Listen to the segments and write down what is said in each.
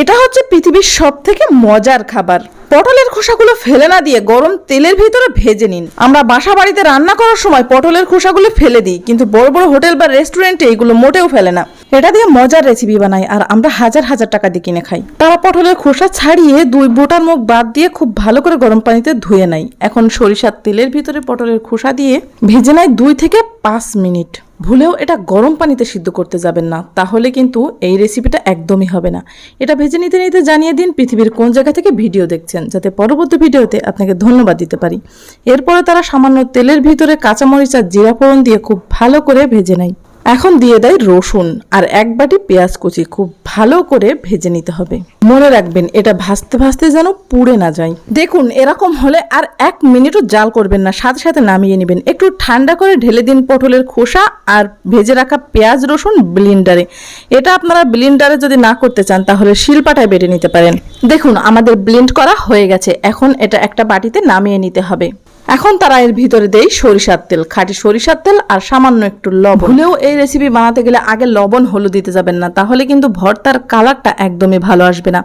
এটা হচ্ছে পৃথিবীর সব থেকে মজার খাবার। পটলের খোসাগুলো ফেলে না দিয়ে গরম তেলের ভিতরে ভেজে নিন। আমরা বাসা বাড়িতে রান্না করার সময় পটলের খোসাগুলো ফেলে দিই, কিন্তু বড় বড় হোটেল বা রেস্টুরেন্টে এগুলো মোটেও ফেলে না। এটা দিয়ে মজার রেসিপি বানাই আর আমরা হাজার হাজার টাকা দিয়ে কিনে খাই। তারা পটলের খোসা ছাড়িয়ে দুই বোটার মুখ বাদ দিয়ে খুব ভালো করে গরম পানিতে ধুয়ে নেয়। এখন সরিষার তেলের ভিতরে পটলের খোসা দিয়ে ভেজে নেয় দুই থেকে পাঁচ মিনিট। ভুলেও এটা গরম পানিতে সিদ্ধ করতে যাবেন না, তাহলে কিন্তু এই রেসিপিটা একদমই হবে না। এটা ভেজে নিতে নিতে জানিয়ে দিন পৃথিবীর কোন জায়গা থেকে ভিডিও দেখছেন, যাতে পরবর্তী ভিডিওতে আপনাকে ধন্যবাদ দিতে পারি। এরপরে তারা সামান্য তেলের ভিতরে কাঁচামরিচ আর জিরা ফোড়ন দিয়ে খুব ভালো করে ভেজে নেয়। এখন দিয়ে দেয় রসুন আর এক বাটি পেঁয়াজ কুচি। খুব ভালো করে ভেজে নিতে হবে। মনে রাখবেন, এটা ভাজতে ভাজতে যেন পুড়ে না যায়। দেখুন, এরকম হলে আর এক মিনিটও জাল করবেন না। সাথে সাথে নামিয়ে নেবেন। একটু ঠান্ডা করে ঢেলে দিন পটলের খোসা আর ভেজে রাখা পেঁয়াজ রসুন ব্লিন্ডারে। এটা আপনারা ব্লিন্ডারে যদি না করতে চান, তাহলে শিলপাটায় বেটে নিতে পারেন। দেখুন, আমাদের ব্লেন্ড করা হয়ে গেছে। এখন এটা একটা বাটিতে নামিয়ে নিতে হবে। এখন তারা এর ভিতরে দেয় সরিষার তেল, খাঁটি সরিষার তেল আর সামান্য একটু লবণ। ভুলেও এই রেসিপি বানাতে গেলে আগে লবণ, হলুদ দিতে যাবেন না, তাহলে কিন্তু ভর্তার কালারটা একদমই ভালো আসবে না।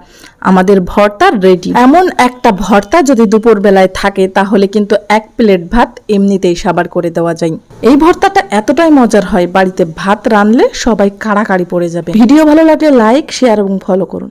আমাদের ভর্তা রেডি এমন একটা ভর্তা যদি দুপুর বেলায় থাকে, তাহলে কিন্তু এক প্লেট ভাত এমনিতেই সাবার করে দেওয়া যায়। এই ভর্তাটা এতটাই মজার হয়, বাড়িতে ভাত রানলে সবাই কাড়াকাড়ি পড়ে যাবে। ভিডিও ভালো লাগলে লাইক শেয়ার এবং ফলো করুন।